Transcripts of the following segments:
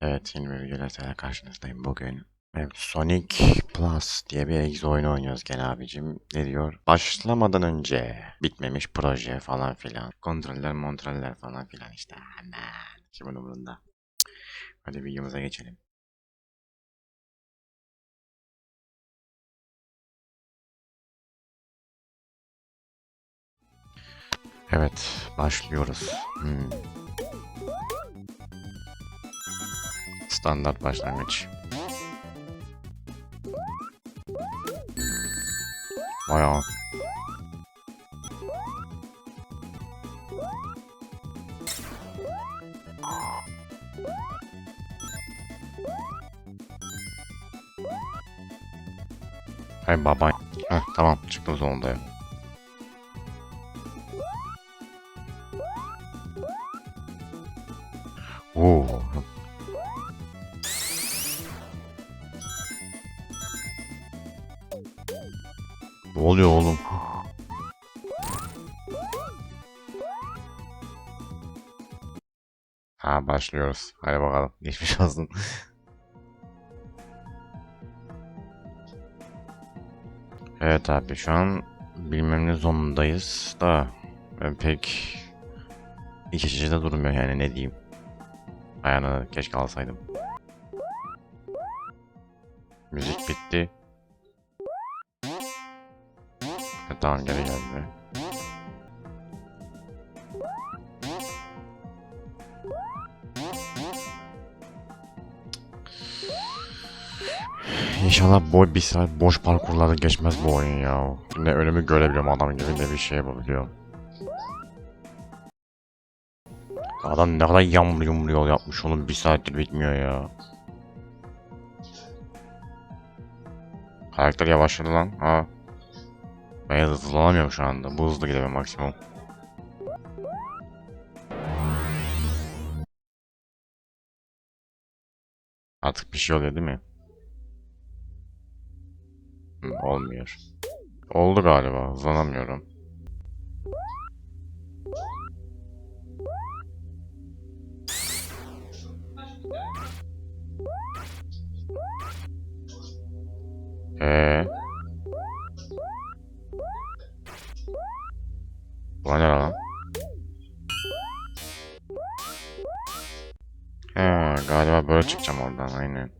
Evet yeni bir videoyla karşınızdayım bugün. Evet, Sonic Plus diye bir egzo oyunu oynuyoruz gene abicim. Ne diyor? Başlamadan önce bitmemiş proje falan filan. Kontroller montroller falan filan işte. Aman kimin umurunda. Hadi videomuza geçelim. Evet başlıyoruz. Hmm. Standart başlangıç. Bayağı. Hay baba. Heh, tamam çıktım sonunda ya. Oo. Oluyor oğlum? Ha başlıyoruz. Hadi bakalım. Geçmiş olsun. evet abi şu an bilmem ne zonundayız da ben pek iç içe de durmuyor yani ne diyeyim. Ayağına keşke alsaydım. Müzik bitti. Tamam geri geldi. İnşallah boy bir saat boş parkurlarda geçmez bu oyun ya. Ne önümü görebiliyorum adam gibi ne bir şey yapabiliyorum. Adam ne kadar yağmur yumru yol yapmış onun bir saattir bitmiyor ya. Karakter yavaşladı lan. Ha. Ben hızlanamıyorum şu anda. Bu hızlı gidemem maksimum. Artık bir şey oluyor değil mi? Hı, olmuyor. Oldu galiba. Hızlanamıyorum. Bu ne lan? He, galiba böyle çıkacağım oradan aynen.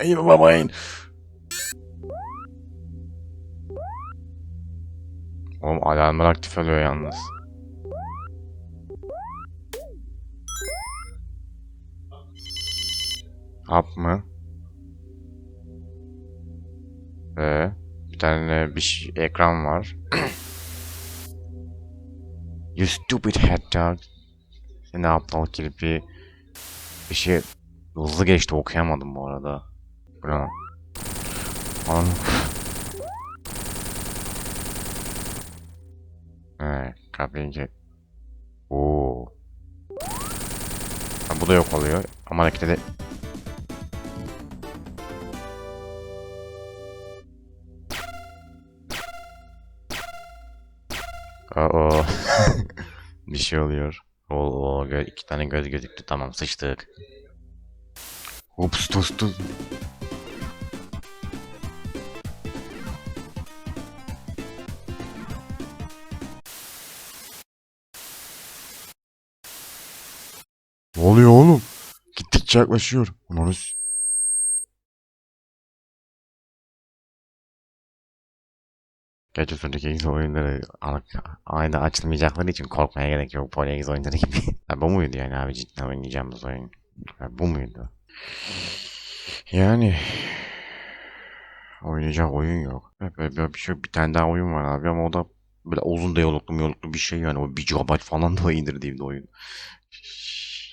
Ey babayın. Oğlum alarmlar aktif oluyor yalnız. Hap mı? Ee, bir tane bir şey, ekran var. you stupid head dog. Ne aptal kirpi. Bir şey hızlı geçti okuyamadım bu arada. Bu ne lan? Anam. He, kapıyı Oo. Ha, bu da yok oluyor. Ama hareket de Aa. bir şey oluyor. Oo, gö iki tane göz gözüktü. Tamam sıçtık. Ups tus tus. Ne oluyor oğlum? Gittikçe yaklaşıyor. Ulan Gerçi Sonic oyunları aynı açılmayacakları için korkmaya gerek yok. Poly X oyunları gibi. ha, bu muydu yani abi cidden oynayacağımız oyun? Ha, bu muydu? Yani oynayacak oyun yok. Böyle, böyle bir şey bir tane daha oyun var abi ama o da böyle uzun diyaloglu miyologlu bir şey yani o 1 GB falan da indirdiğim de oyun.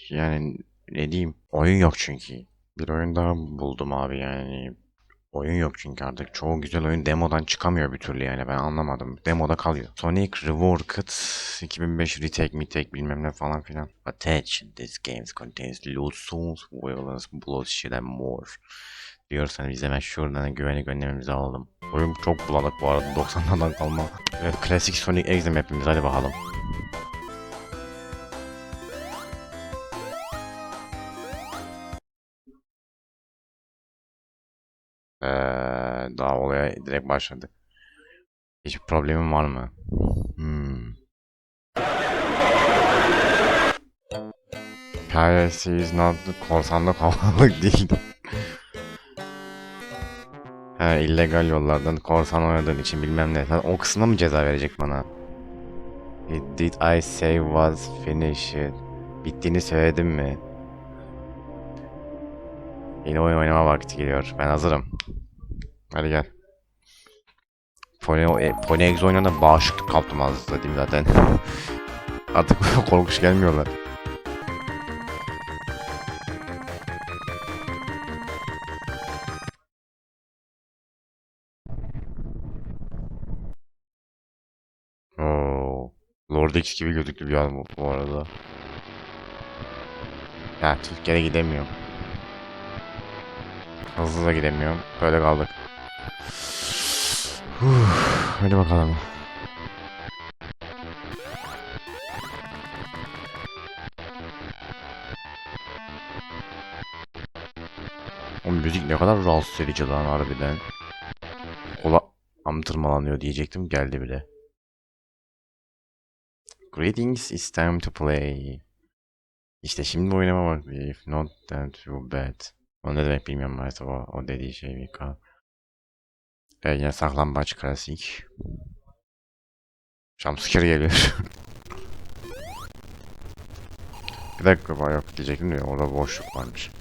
Yani ne diyeyim oyun yok çünkü. Bir oyun daha buldum abi yani Oyun yok çünkü artık çoğu güzel oyun demodan çıkamıyor bir türlü yani ben anlamadım. Demoda kalıyor. Sonic Reworked 2005 retake retake bilmem ne falan filan. Attention this game contains loot songs, violence, bloodshed and more. Diyorsanız biz hemen şuradan güvenlik önlemimizi alalım. Oyun çok bulanık bu arada 90'lardan kalma. Evet klasik Sonic Exim hepimiz hadi bakalım. Ee, daha olaya direkt başladı. Hiçbir problemin var mı? Hmm. Not korsanlık havalık değil. He illegal yollardan korsan oynadığın için bilmem ne. Sen o kısmına mı ceza verecek bana? Did I say was finished? Bittiğini söyledim mi? Yeni oyun oynama vakti geliyor. Ben hazırım. Hadi gel. Pony, e, Pony oynadığında bağışıklık kaptım az dedim zaten. Artık korkuş gelmiyorlar. Oo. Lord X gibi gözüktü bir an bu, bu arada. Ya Türkiye'ye gidemiyorum. Hızlı da gidemiyorum. Böyle kaldık. Huh, Hadi bakalım. O müzik ne kadar rahatsız edici lan harbiden. Kola am tırmalanıyor diyecektim geldi bile. Greetings, it's time to play. İşte şimdi oynama vakti. If not then too bad. O ne demek bilmiyorum maalesef o, o dediği şey Mika. E yine saklambaç klasik. Jumpscare geliyor. Bir dakika var yok diyecektim de orada boşluk varmış.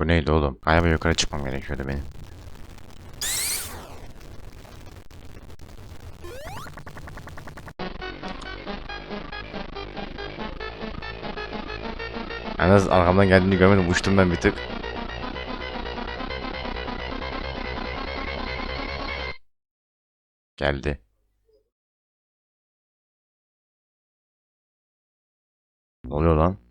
Bu neydi oğlum? Galiba yukarı çıkmam gerekiyordu benim. Yalnız arkamdan geldiğini görmedim. Uçtum ben bir tık. Geldi. Ne oluyor lan?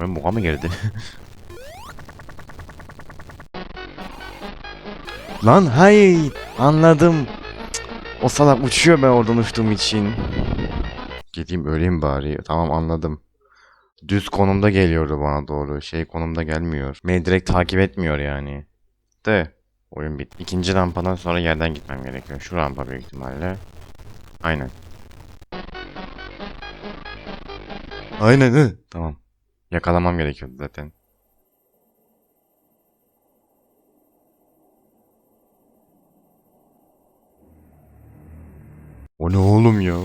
Ben buga mı girdi? Lan hay anladım. O salak uçuyor ben oradan uçtuğum için. Gideyim öleyim bari. Tamam anladım. Düz konumda geliyordu bana doğru. Şey konumda gelmiyor. Beni direkt takip etmiyor yani. De oyun bit. İkinci rampadan sonra yerden gitmem gerekiyor. Şu rampa büyük ihtimalle. Aynen. Aynen. Tamam. Yakalamam gerekiyordu zaten. O ne oğlum ya?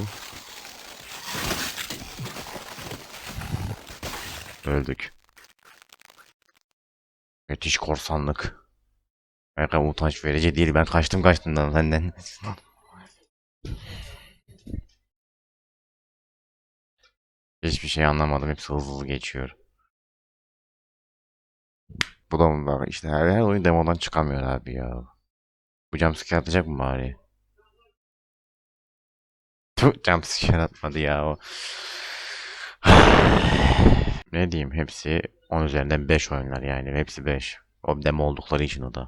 Öldük. Müthiş korsanlık. Belki utanç verici değil. Ben kaçtım kaçtım lan senden. Hiçbir şey anlamadım. Hepsi hızlı hızlı geçiyor. Bu da mı bak işte her, her oyun demodan çıkamıyor abi ya. Bu jumpscare atacak mı bari? Tüh jumpscare atmadı ya o. ne diyeyim hepsi 10 üzerinden 5 oyunlar yani hepsi 5. O demo oldukları için o da.